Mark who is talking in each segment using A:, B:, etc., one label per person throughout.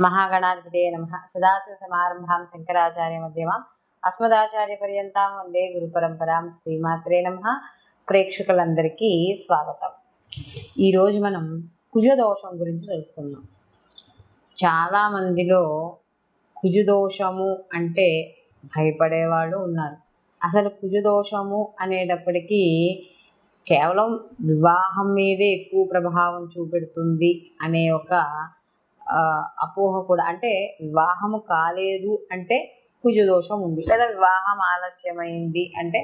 A: మహాగణాధిపతే నమ. సదాశివ సమారంభాం శంకరాచార్య మధ్యమాం అస్మదాచార్య పర్యంతం వందే గురు పరంపరాం శ్రీమాత్రే నమ. ప్రేక్షకులందరికీ స్వాగతం. ఈరోజు మనం కుజదోషం గురించి తెలుసుకుందాం. చాలామందిలో కుజదోషము అంటే భయపడేవాళ్ళు ఉన్నారు. అసలు కుజదోషము అనేటప్పటికీ కేవలం వివాహం మీదే ఎక్కువ ప్రభావం చూపెడుతుంది అనే ఒక అపోహ కూడా అంటే వివాహము కాలేదు అంటే కుజదోషం ఉంది. లేదా వివాహం ఆలస్యమైంది అంటే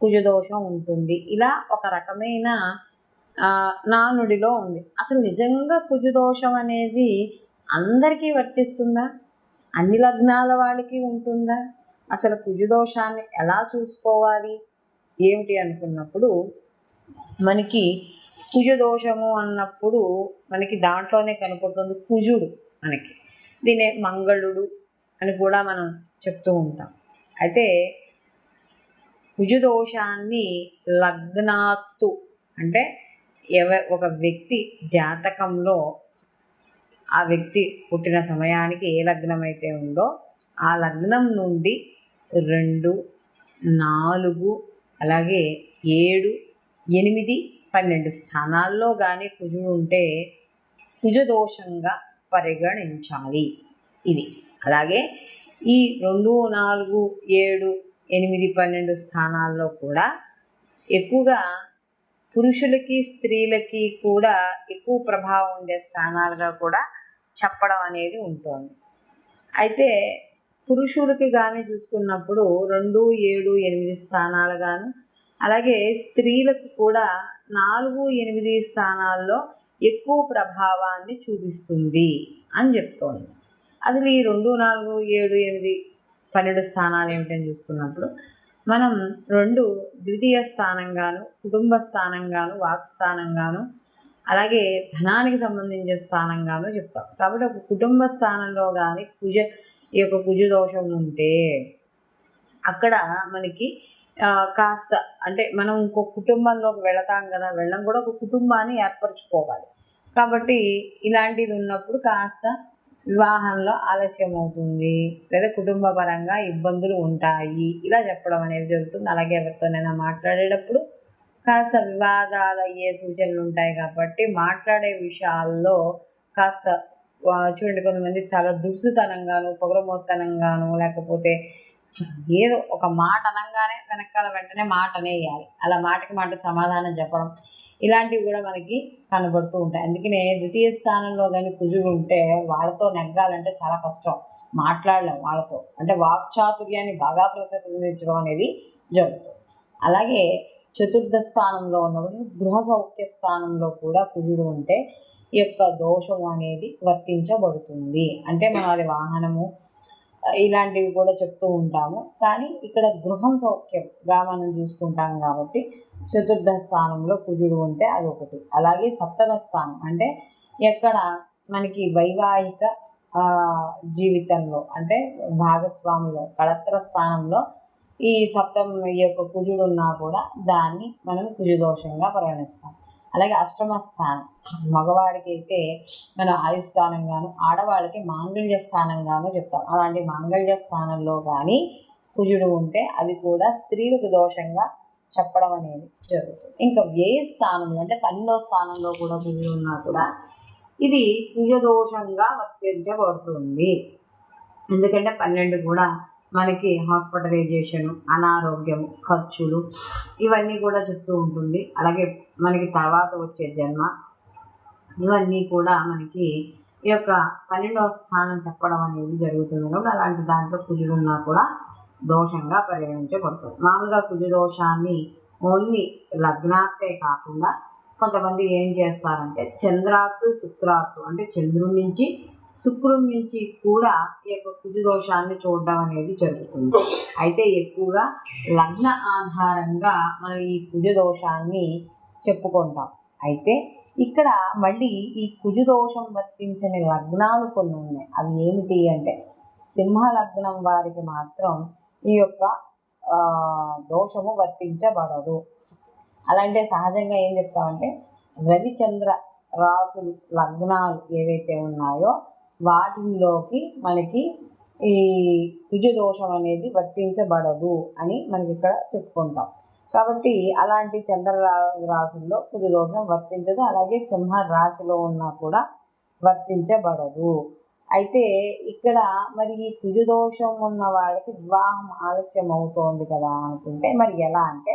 A: కుజదోషం ఉంటుంది. ఇలా ఒక రకమైన నానుడిలో ఉంది. అసలు నిజంగా కుజదోషం అనేది అందరికీ వర్తిస్తుందా? అన్ని లగ్నాల వాళ్ళకి ఉంటుందా? అసలు కుజదోషాన్ని ఎలా చూసుకోవాలి? ఏమిటి అనుకున్నప్పుడు మనకి కుజదోషము అన్నప్పుడు మనకి దాంట్లోనే కనపడుతుంది కుజుడు మనకి. దీనే మంగళుడు అని కూడా మనం చెప్తూ ఉంటాం. అయితే కుజదోషాన్ని లగ్నాత్తు అంటే ఎవ ఒక వ్యక్తి జాతకంలో ఆ వ్యక్తి పుట్టిన సమయానికి ఏ లగ్నం అయితే ఉందో ఆ లగ్నం నుండి రెండు నాలుగు అలాగే ఏడు ఎనిమిది పన్నెండు స్థానాల్లో కానీ కుజుడు ఉంటే కుజదోషంగా పరిగణించాలి. ఇది. అలాగే ఈ రెండు నాలుగు ఏడు ఎనిమిది పన్నెండు స్థానాల్లో కూడా ఎక్కువగా పురుషులకి స్త్రీలకి కూడా ఎక్కువ ప్రభావం ఉండే స్థానాలుగా కూడా చెప్పడం అనేది ఉంటుంది. అయితే పురుషులకి కానీ చూసుకున్నప్పుడు రెండు ఏడు ఎనిమిది స్థానాలుగాను అలాగే స్త్రీలకు కూడా నాలుగు ఎనిమిది స్థానాల్లో ఎక్కువ ప్రభావాన్ని చూపిస్తుంది అని చెప్తోంది. అసలు ఈ రెండు నాలుగు ఏడు ఎనిమిది పన్నెండు స్థానాలు ఏమిటని చూసుకున్నప్పుడు మనం రెండు ద్వితీయ స్థానంగాను కుటుంబ స్థానంగాను వాక్ స్థానంగాను అలాగే ధనానికి సంబంధించిన స్థానంగాను చెప్తాం. కాబట్టి ఒక కుటుంబ స్థానంలో కానీ కుజ ఈ యొక్క కుజ దోషం ఉంటే అక్కడ మనకి కాస్త అంటే మనం ఇంకో కుటుంబంలోకి వెళతాం కదా వెళ్ళం కూడా ఒక కుటుంబాన్ని ఏర్పరచుకోవాలి. కాబట్టి ఇలాంటిది ఉన్నప్పుడు కాస్త వివాహంలో ఆలస్యం అవుతుంది లేదా కుటుంబ పరంగా ఇబ్బందులు ఉంటాయి ఇలా చెప్పడం అనేది జరుగుతుంది. అలాగే ఎవరితోనైనా మాట్లాడేటప్పుడు కాస్త వివాదాలు అయ్యే సూచనలు ఉంటాయి కాబట్టి మాట్లాడే విషయాల్లో కాస్త చూడండి కొంతమంది చాలా దుర్సుతనంగాను పొగరమోత్తనంగాను లేకపోతే ఏదో ఒక మాట అనగానే వెనకాల వెంటనే మాట అనేయాలి. అలా మాటకి మాట సమాధానం చెప్పడం ఇలాంటివి కూడా మనకి కనబడుతూ ఉంటాయి. అందుకనే ద్వితీయ స్థానంలో కానీ కుజుడు ఉంటే వాళ్ళతో నెగ్గాలంటే చాలా కష్టం. మాట్లాడలేం వాళ్ళతో. అంటే వాక్చాతుర్యాన్ని బాగా ప్రతిబింబించడం అనేది జరుగుతుంది. అలాగే చతుర్థ స్థానంలో ఉన్నప్పుడు గృహ సౌఖ్య స్థానంలో కూడా కుజుడు ఉంటే ఈ యొక్క దోషం అనేది వర్తించబడుతుంది. అంటే మనం అది వాహనము ఇలాంటివి కూడా చెప్తూ ఉంటాము. కానీ ఇక్కడ గృహం సౌఖ్యంగా మనం చూసుకుంటాం కాబట్టి చతుర్థ స్థానంలో కుజుడు ఉంటే అది ఒకటి. అలాగే సప్తమ స్థానం అంటే ఎక్కడ మనకి వైవాహిక జీవితంలో అంటే భాగస్వామిలో కళత్ర స్థానంలో ఈ సప్తమ యొక్క కుజుడు ఉన్నా కూడా దాన్ని మనం కుజుదోషంగా పరిగణిస్తాం. అలాగే అష్టమ స్థానం. మగవాడికి అయితే మనం ఆయుస్థానంగాను ఆడవాళ్ళకి మాంగళ్య స్థానంగాను చెప్తాం. అలాంటి మాంగళ్య స్థానంలో కానీ కుజుడు ఉంటే అది కూడా స్త్రీలకు దోషంగా చెప్పడం అనేది జరుగుతుంది. ఇంకా వ్యయ స్థానంలో అంటే పన్నెండో స్థానంలో కూడా కుజుడు ఉన్నా కూడా ఇది కుజదోషంగా వర్తించబడుతుంది. ఎందుకంటే పన్నెండు కూడా మనకి హాస్పిటలైజేషన్ అనారోగ్యం ఖర్చులు ఇవన్నీ కూడా చెప్తూ ఉంటుంది. అలాగే మనకి తర్వాత వచ్చే జన్మ ఇవన్నీ కూడా మనకి ఈ యొక్క పన్నెండవ స్థానం చెప్పడం అనేది జరుగుతుంది. కాబట్టి అలాంటి దాంట్లో కుజుడున్నా కూడా దోషంగా పరిగణించబడుతుంది. మామూలుగా కుజ దోషాన్ని ఓన్లీ లగ్నాత్తే కాకుండా కొంతమంది ఏం చేస్తారంటే చంద్రాత్తు శుక్రాత్తు అంటే చంద్రుడి నుంచి శుక్రుడి నుంచి కూడా ఈ యొక్క కుజ దోషాన్ని చూడడం అనేది జరుగుతుంది. అయితే ఎక్కువగా లగ్న ఆధారంగా మనం ఈ కుజ దోషాన్ని చెప్పుకుంటాం. అయితే ఇక్కడ మళ్ళీ ఈ కుజ దోషం వర్తించని లగ్నాలు కొన్ని ఉన్నాయి. అవి ఏమిటి అంటే సింహ లగ్నం వారికి మాత్రం ఈ యొక్క దోషము వర్తించబడదు. అలాంటి సహజంగా ఏం చెప్తామంటే రవిచంద్ర రాసులు లగ్నాలు ఏవైతే ఉన్నాయో వాటిల్లోకి మనకి ఈ కుజదోషం అనేది వర్తించబడదు అని మనకి ఇక్కడ చెప్పుకుంటాం. కాబట్టి అలాంటి చంద్ర రాశుల్లో కుజదోషం వర్తించదు అలాగే సింహ రాశిలో ఉన్నా కూడా వర్తించబడదు. అయితే ఇక్కడ మరి ఈ కుజదోషం ఉన్న వాళ్ళకి వివాహం ఆలస్యం అవుతోంది కదా అనుకుంటే మరి ఎలా అంటే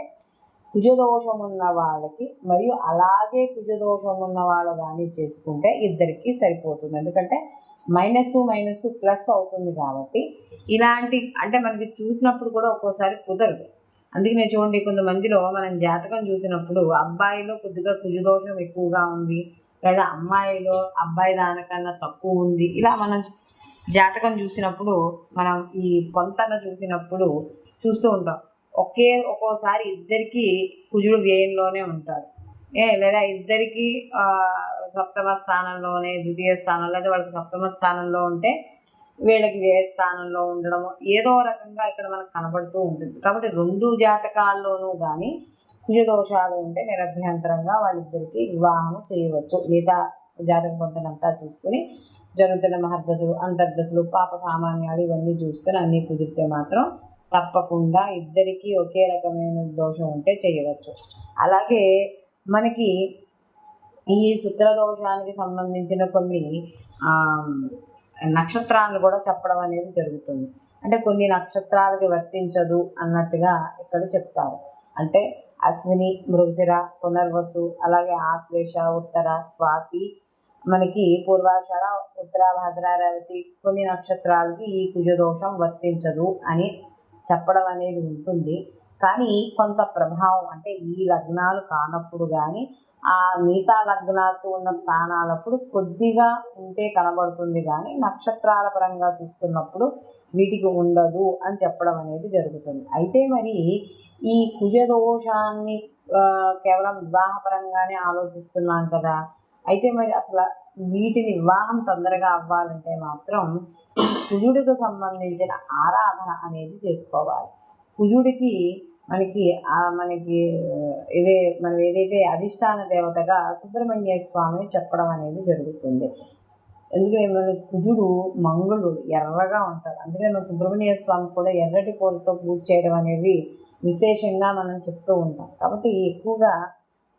A: కుజదోషం ఉన్న వాళ్ళకి మరియు అలాగే కుజదోషం ఉన్న వాళ్ళు కానీ చేసుకుంటే ఇద్దరికి సరిపోతుంది. ఎందుకంటే మైనస్ మైనస్ ప్లస్ అవుతుంది కాబట్టి ఇలాంటి అంటే మనకి చూసినప్పుడు కూడా ఒక్కోసారి కుదరదు. అందుకనే చూడండి కొంతమందిలో మనం జాతకం చూసినప్పుడు అబ్బాయిలో కొద్దిగా కుజదోషం ఎక్కువగా ఉంది లేదా అమ్మాయిలో అబ్బాయి దానికన్నా తక్కువ ఉంది. ఇలా మనం జాతకం చూసినప్పుడు మనం ఈ పొంతన చూసినప్పుడు చూస్తూ ఉంటాం. ఒకే ఒక్కోసారి ఇద్దరికి కుజుడు వ్యయంలోనే ఉంటాడు. లేదా ఇద్దరికి సప్తమ స్థానంలోనే ద్వితీయ స్థానం లేదా వాళ్ళకి సప్తమ స్థానంలో ఉంటే వీళ్ళకి వ్యయ స్థానంలో ఉండడం ఏదో రకంగా ఇక్కడ మనకు కనబడుతూ ఉంటుంది. కాబట్టి రెండు జాతకాల్లోనూ కానీ కుజ దోషాలు ఉంటే నిరభ్యంతరంగా వాళ్ళిద్దరికీ వివాహం చేయవచ్చు. మిగతా జాతక పొందనంతా చూసుకుని జరుగుతున్న మహర్దశలు అంతర్దశలు పాప సామాన్యాలు ఇవన్నీ చూసుకొని అన్నీ కుదిరితే మాత్రం తప్పకుండా ఇద్దరికీ ఒకే రకమైన దోషం ఉంటే చేయవచ్చు. అలాగే మనకి ఈ శుక్రదోషానికి సంబంధించిన కొన్ని నక్షత్రాలను కూడా చెప్పడం అనేది జరుగుతుంది. అంటే కొన్ని నక్షత్రాలకి వర్తించదు అన్నట్టుగా ఇక్కడ చెప్తారు. అంటే అశ్విని మృగశిర పునర్వసు అలాగే ఆశ్లేష ఉత్తర స్వాతి మనకి పూర్వాషాఢ ఉత్తరాభద్ర రేవతి కొన్ని నక్షత్రాలకి ఈ కుజదోషం వర్తించదు అని చెప్పడం అనేది ఉంటుంది. కానీ కొంత ప్రభావం అంటే ఈ లగ్నాలు కానప్పుడు కానీ ఆ మిగతా లగ్నాలతో ఉన్న స్థానాలప్పుడు కొద్దిగా ఉంటే కనబడుతుంది కానీ నక్షత్రాల పరంగా చూసుకున్నప్పుడు వీటికి ఉండదు అని చెప్పడం అనేది జరుగుతుంది. అయితే మరి ఈ కుజదోషాన్ని కేవలం వివాహపరంగానే ఆలోచిస్తున్నాం కదా. అయితే మరి అసలు వీటిని వివాహం తొందరగా అవ్వాలంటే మాత్రం కుజుడికి సంబంధించిన ఆరాధన అనేది చేసుకోవాలి. కుజుడికి మనకి మనకి ఇదే మనం ఏదైతే అధిష్టాన దేవతగా సుబ్రహ్మణ్య స్వామిని చెప్పడం అనేది జరుగుతుంది. ఎందుకంటే మన కుజుడు మంగళుడు ఎర్రగా ఉంటాడు. అందుకని మన సుబ్రహ్మణ్య స్వామి కూడా ఎర్రటి పూలతో పూజ చేయడం అనేది విశేషంగా మనం చెప్తూ ఉంటాం. కాబట్టి ఎక్కువగా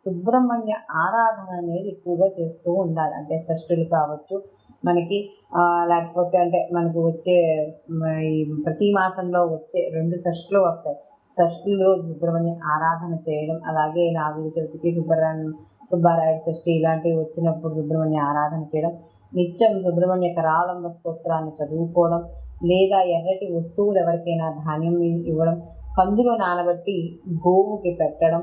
A: సుబ్రహ్మణ్య ఆరాధన అనేది ఎక్కువగా చేస్తూ ఉండాలి. అంటే షష్ఠులు కావచ్చు మనకి లేకపోతే అంటే మనకు వచ్చే ఈ ప్రతి మాసంలో వచ్చే రెండు షష్ఠులు వస్తాయి. షష్ఠులు సుబ్రహ్మణ్య ఆరాధన చేయడం అలాగే నాగుల చవితికి సుబ్బరాయణ సుబ్బారాయుడు షష్ఠి ఇలాంటివి వచ్చినప్పుడు సుబ్రహ్మణ్య ఆరాధన చేయడం నిత్యం సుబ్రహ్మణ్య కరాళంబ స్తోత్రాన్ని చదువుకోవడం లేదా ఎర్రటి వస్తువులు ఎవరికైనా ధాన్యం ఇవ్వడం కందులో నానబెట్టి గోవుకి పెట్టడం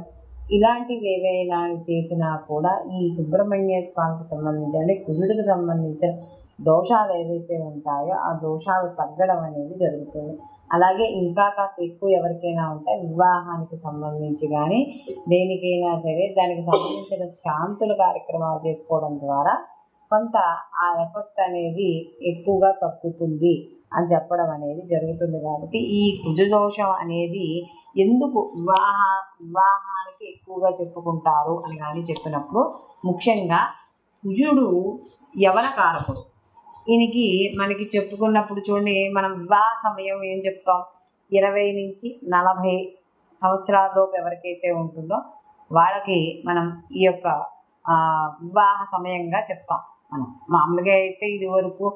A: ఇలాంటివి ఏవైనా చేసినా కూడా ఈ సుబ్రహ్మణ్య స్వామికి సంబంధించి అంటే కుజుడికి సంబంధించిన దోషాలు ఏవైతే ఉంటాయో ఆ దోషాలు తగ్గడం అనేది జరుగుతుంది. అలాగే ఇంకా కాస్త ఎక్కువ ఎవరికైనా ఉంటే వివాహానికి సంబంధించి కానీ దేనికైనా సరే దానికి సంబంధించిన శాంతుల కార్యక్రమాలు చేసుకోవడం ద్వారా కొంత ఆ ఎఫెక్ట్ అనేది ఎక్కువగా తగ్గుతుంది అని చెప్పడం అనేది జరుగుతుంది. కాబట్టి ఈ కుజదోషం అనేది ఎందుకు వివాహ వివాహానికి ఎక్కువగా చెప్పుకుంటారు అని కానీ చెప్పినప్పుడు ముఖ్యంగా కుజుడు యవన కారకుడు. ఈయనకి మనకి చెప్పుకున్నప్పుడు చూడండి మనం వివాహ సమయం ఏం చెప్తాం? ఇరవై నుంచి నలభై సంవత్సరాలలోపు ఎవరికైతే ఉంటుందో వాళ్ళకి మనం ఈ యొక్క వివాహ సమయంగా చెప్తాం మనం. మామూలుగా అయితే ఇది వరకు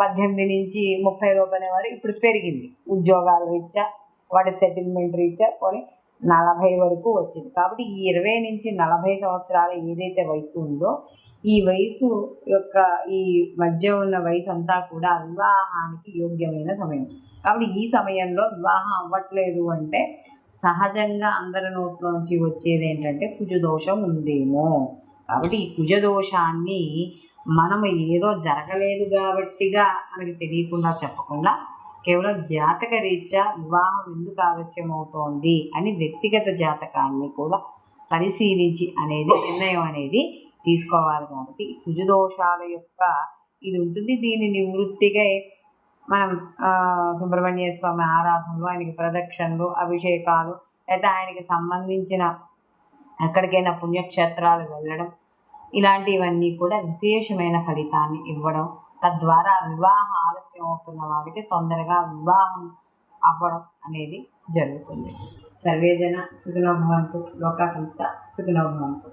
A: పద్దెనిమిది నుంచి ముప్పై లోపు అనేవారు ఇప్పుడు పెరిగింది. ఉద్యోగాల రీత్యా వాటి సెటిల్మెంట్ రీత్యా కొని నలభై వరకు వచ్చింది. కాబట్టి ఈ ఇరవై నుంచి నలభై సంవత్సరాలు ఏదైతే వయసు ఉందో ఈ వయసు యొక్క ఈ మధ్య ఉన్న వయసు అంతా కూడా వివాహానికి యోగ్యమైన సమయం. కాబట్టి ఈ సమయంలో వివాహం అవ్వట్లేదు అంటే సహజంగా అందరి నోట్లోంచి వచ్చేది ఏంటంటే కుజదోషం ఉందేమో. కాబట్టి ఈ కుజదోషాన్ని మనం ఏదో జరగలేదు కాబట్టిగా మనకి తెలియకుండా చెప్పకుండా కేవలం జాతక రీత్యా వివాహం ఎందుకు ఆలస్యం అవుతోంది అని వ్యక్తిగత జాతకాన్ని కూడా పరిశీలించి అనేది నిర్ణయం అనేది తీసుకోవాలి కాబట్టి ఈ కుజదోషాల యొక్క ఇది ఉంటుంది. దీని నివృత్తిగా మనం సుబ్రహ్మణ్య స్వామి ఆరాధనలు ఆయనకి ప్రదక్షిణలు అభిషేకాలు లేదా ఆయనకి సంబంధించిన ఎక్కడికైనా పుణ్యక్షేత్రాలు వెళ్ళడం ఇలాంటివన్నీ కూడా విశేషమైన ఫలితాన్ని ఇవ్వడం తద్వారా వివాహం ఆలస్యం అవుతున్న వారికి తొందరగా వివాహం అవ్వడం అనేది జరుగుతుంది. సర్వేజన సుఖనోభవంతు లోకా సంస్థ సుఖనోభవంతు